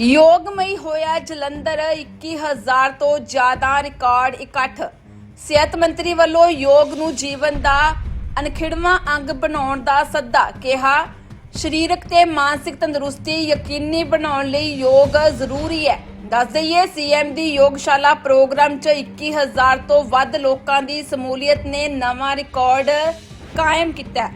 ਯੋਗਮਈ ਹੋਇਆ ਜਲੰਧਰ 21000 ਤੋਂ ਜ਼ਿਆਦਾ ਰਿਕਾਰਡ ਇਕੱਠ। ਸਿਹਤ ਮੰਤਰੀ ਵੱਲੋਂ ਯੋਗ ਨੂੰ ਜੀਵਨ ਦਾ ਅਨਖਿੜਵਾਂ ਅੰਗ ਬਣਾਉਣ ਦਾ ਸੱਦਾ ਕਿਹਾ। ਸਰੀਰਕ ਤੇ ਮਾਨਸਿਕ ਤੰਦਰੁਸਤੀ ਯਕੀਨੀ ਬਣਾਉਣ ਲਈ ਯੋਗ ਜ਼ਰੂਰੀ ਹੈ। ਦੱਸ ਦਈਏ, ਸੀਐਮ ਦੀ ਯੋਗਸ਼ਾਲਾ ਪ੍ਰੋਗਰਾਮ 'ਚ 21000 ਤੋਂ ਵੱਧ ਲੋਕਾਂ ਦੀ ਸਮੂਲੀਅਤ ਨੇ ਨਵਾਂ ਰਿਕਾਰਡ ਕਾਇਮ ਕੀਤਾ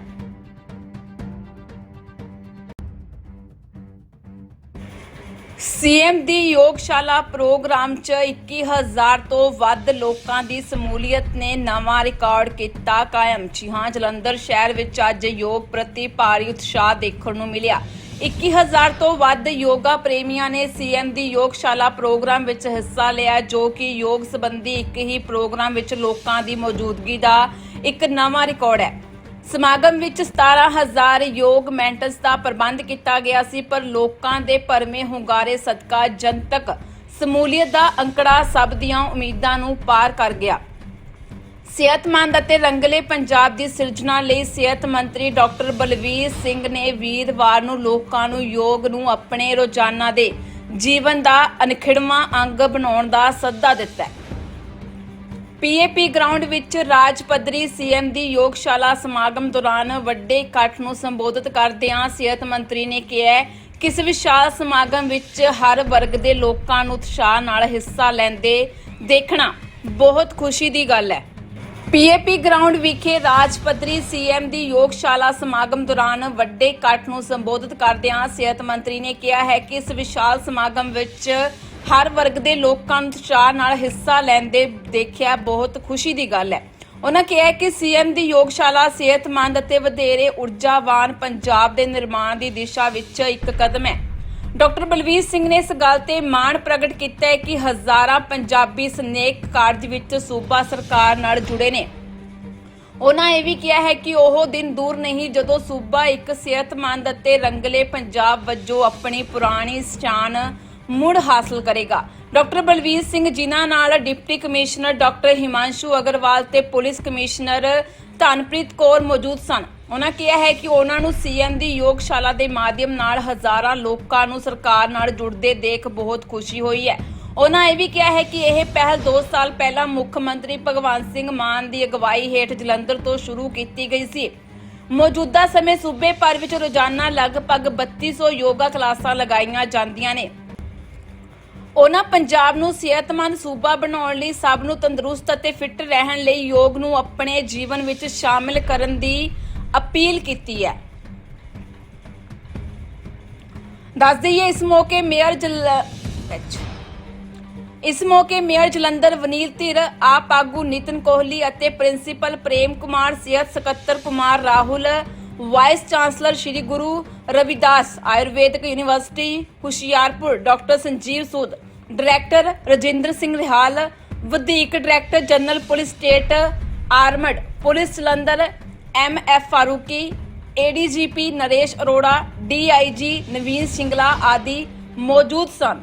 ਸੀਐਮ ਦੀ ਯੋਗਸ਼ਾਲਾ ਪ੍ਰੋਗਰਾਮ 'ਚ 21000 ਤੋਂ ਵੱਧ ਲੋਕਾਂ ਦੀ ਸਮੂਲੀਅਤ ਨੇ ਨਵਾਂ ਰਿਕਾਰਡ ਕੀਤਾ ਕਾਇਮ। ਜੀ ਹਾਂ, ਜਲੰਧਰ ਸ਼ਹਿਰ ਵਿੱਚ ਅੱਜ ਯੋਗ ਪ੍ਰਤੀ ਭਾਰੀ ਉਤਸ਼ਾਹ ਦੇਖਣ ਨੂੰ ਮਿਲਿਆ। 21000 ਤੋਂ ਵੱਧ ਯੋਗਾ ਪ੍ਰੇਮੀਆਂ ਨੇ ਸੀਐਮ ਦੀ ਯੋਗਸ਼ਾਲਾ ਪ੍ਰੋਗਰਾਮ ਵਿੱਚ ਹਿੱਸਾ ਲਿਆ, ਜੋ ਕਿ ਯੋਗ ਸੰਬੰਧੀ ਇੱਕ ਹੀ ਪ੍ਰੋਗਰਾਮ ਵਿੱਚ ਲੋਕਾਂ ਦੀ ਮੌਜੂਦਗੀ ਦਾ ਇੱਕ ਨਵਾਂ ਰਿਕਾਰਡ ਹੈ। ਸਮਾਗਮ ਵਿੱਚ 17000 ਯੋਗ ਮੈਂਟਸ ਦਾ ਪ੍ਰਬੰਧ ਕੀਤਾ ਗਿਆ ਸੀ, ਪਰ ਲੋਕਾਂ ਦੇ ਭਰਮੇ ਹੁੰਗਾਰੇ ਸਦਕਾ ਜਨਤਕ ਸਮੂਲੀਅਤ ਦਾ ਅੰਕੜਾ ਸਭ ਦੀਆਂ ਉਮੀਦਾਂ ਨੂੰ ਪਾਰ ਕਰ ਗਿਆ। ਸਿਹਤਮੰਦ ਅਤੇ ਰੰਗਲੇ ਪੰਜਾਬ ਦੀ ਸਿਰਜਣਾ ਲਈ ਸਿਹਤ ਮੰਤਰੀ ਡਾਕਟਰ ਬਲਵੀਰ ਸਿੰਘ ਨੇ ਵੀਰਵਾਰ ਨੂੰ ਲੋਕਾਂ ਨੂੰ ਯੋਗ ਨੂੰ ਆਪਣੇ ਰੋਜ਼ਾਨਾ ਦੇ ਜੀਵਨ ਦਾ ਅਨਖਿੜਵਾਂ ਅੰਗ ਬਣਾਉਣ ਦਾ ਸੱਦਾ ਦਿੱਤਾ ਹੈ। ਪੀਏਪੀ ਗਰਾਊਂਡ ਵਿੱਚ ਰਾਜ ਪੱਧਰੀ ਸੀਐਮ ਦੀ ਯੋਗਸ਼ਾਲਾ ਸਮਾਗਮ ਦੌਰਾਨ ਵੱਡੇ ਇਕੱਠ ਨੂੰ ਸੰਬੋਧਿਤ ਕਰਦਿਆਂ ਸਿਹਤ ਮੰਤਰੀ ਨੇ ਕਿਹਾ ਕਿ ਇਸ ਵਿਸ਼ਾਲ ਸਮਾਗਮ ਵਿੱਚ ਹਰ ਵਰਗ ਦੇ ਲੋਕਾਂ ਨੂੰ ਉਤਸ਼ਾਹ ਨਾਲ ਹਿੱਸਾ ਲੈਂਦੇ ਦੇਖਣਾ ਬਹੁਤ ਖੁਸ਼ੀ ਦੀ ਗੱਲ ਹੈ। ਪੀਏਪੀ ਗਰਾਊਂਡ ਵਿਖੇ ਰਾਜ ਪੱਧਰੀ ਸੀਐਮ ਦੀ ਯੋਗਸ਼ਾਲਾ ਸਮਾਗਮ ਦੌਰਾਨ ਵੱਡੇ ਇਕੱਠ ਨੂੰ ਸੰਬੋਧਿਤ ਕਰਦਿਆਂ ਸਿਹਤ ਮੰਤਰੀ ਨੇ ਕਿਹਾ ਹੈ ਕਿ ਇਸ ਵਿਸ਼ਾਲ ਸਮਾਗਮ ਵਿੱਚ ਹਰ ਵਰਗ ਦੇ ਲੋਕਾਂ ਨੂੰ ਉਤਸ਼ਾਹ ਨਾਲ ਹਿੱਸਾ ਲੈਂਦੇ ਦੇਖਿਆ ਬਹੁਤ ਖੁਸ਼ੀ ਦੀ ਗੱਲ ਹੈ। ਉਹਨਾਂ ਕਿਹਾ ਕਿ ਸੀਐਮ ਦੀ ਯੋਗਸ਼ਾਲਾ ਸਿਹਤਮੰਦ ਅਤੇ ਵਧੇਰੇ ਊਰਜਾਵਾਨ ਪੰਜਾਬ ਦੇ ਨਿਰਮਾਣ ਦੀ ਦਿਸ਼ਾ ਵਿੱਚ ਇੱਕ ਕਦਮ ਹੈ। ਡਾਕਟਰ ਬਲਵੀਰ ਸਿੰਘ ਨੇ ਇਸ ਗੱਲ ਤੇ ਮਾਣ ਪ੍ਰਗਟ ਕੀਤਾ ਹੈ ਕਿ ਹਜ਼ਾਰਾਂ ਪੰਜਾਬੀ ਸਨੇਕ ਕਾਰਜ ਵਿੱਚ ਸੂਬਾ ਸਰਕਾਰ ਨਾਲ ਜੁੜੇ ਨੇ। ਉਹਨਾਂ ਇਹ ਵੀ ਕਿਹਾ ਹੈ ਕਿ ਉਹ ਦਿਨ ਦੂਰ ਨਹੀਂ, ਜਦੋਂ ਸੂਬਾ ਇੱਕ ਸਿਹਤਮੰਦ ਅਤੇ ਰੰਗਲੇ ਪੰਜਾਬ ਵਜੋਂ ਆਪਣੀ ਪੁਰਾਣੀ ਸ਼ਾਨ ਮੁੜ ਹਾਸਲ ਕਰੇਗਾ। ਡਾਕਟਰ ਬਲਵੀਰ ਸਿੰਘ ਜਿਨ੍ਹਾਂ ਨਾਲ deputy commissioner doctor Himanshu Agarwal ਤੇ ਪੁਲਿਸ ਕਮਿਸ਼ਨਰ ਧਨਪ੍ਰੀਤ ਕੌਰ ਮੌਜੂਦ ਸਨ। ਉਹਨਾਂ ਕਿਹਾ ਹੈ ਕਿ ਉਹਨਾਂ ਨੂੰ ਸੀਐਮ ਦੀ ਯੋਗਸ਼ਾਲਾ ਦੇ ਮਾਧਿਅਮ ਨਾਲ ਹਜ਼ਾਰਾਂ ਲੋਕਾਂ ਨੂੰ ਸਰਕਾਰ ਨਾਲ ਜੁੜਦੇ ਦੇਖ ਬਹੁਤ ਖੁਸ਼ੀ ਹੋਈ ਹੈ। ਉਹਨਾਂ ਇਹ ਵੀ ਕਿਹਾ ਹੈ ਕਿ ਇਹ ਪਹਿਲ 2 ਸਾਲ ਪਹਿਲਾਂ ਮੁੱਖ ਮੰਤਰੀ ਭਗਵੰਤ ਸਿੰਘ ਮਾਨ ਦੀ ਅਗਵਾਈ ਹੇਠ ਜਲੰਧਰ ਤੋਂ ਸ਼ੁਰੂ ਕੀਤੀ ਗਈ ਸੀ। ਮੌਜੂਦਾ ਸਮੇਂ ਸੂਬੇ ਭਰ ਵਿੱਚ ਰੋਜ਼ਾਨਾ ਲਗਭਗ 3200 ਯੋਗਾ ਕਲਾਸਾਂ ਲਗਾਈਆਂ ਜਾਂਦੀਆਂ ਨੇ। ਉਹਨਾਂ ਪੰਜਾਬ ਨੂੰ ਸਿਹਤਮੰਦ ਸੂਬਾ ਬਣਾਉਣ ਲਈ ਸਭ ਨੂੰ ਤੰਦਰੁਸਤ ਅਤੇ ਫਿੱਟ ਰਹਿਣ ਲਈ ਯੋਗ ਨੂੰ ਆਪਣੇ ਜੀਵਨ ਵਿੱਚ ਸ਼ਾਮਿਲ ਕਰਨ ਦੀ ਅਪੀਲ ਕੀਤੀ ਹੈ। ਦੱਸ ਦਈਏ ਇਸ ਮੌਕੇ ਮੇਅਰ ਜਲ ਇਸ ਮੌਕੇ ਮੇਅਰ ਜਲੰਧਰ ਵਨੀਲ ਧਿਰ, ਆਪ ਆਗੂ ਨਿਤਨ ਕੋਹਲੀ ਅਤੇ ਪ੍ਰਿੰਸੀਪਲ ਪ੍ਰੇਮ ਕੁਮਾਰ, ਸਿਹਤ ਸਕੱਤਰ Kumar Rahul, vice chancellor Shri Guru Ravidas Ayurvedic university, Hoshiarpur, doctor Sanjeev Sood, director Rajinder Singh Rihal, ਵਧੀਕ director general police state armed, police Jalandhar M F Farooqui ADGP Naresh Arora DIG Naveen Singla ਆਦਿ ਮੌਜੂਦ ਸਨ।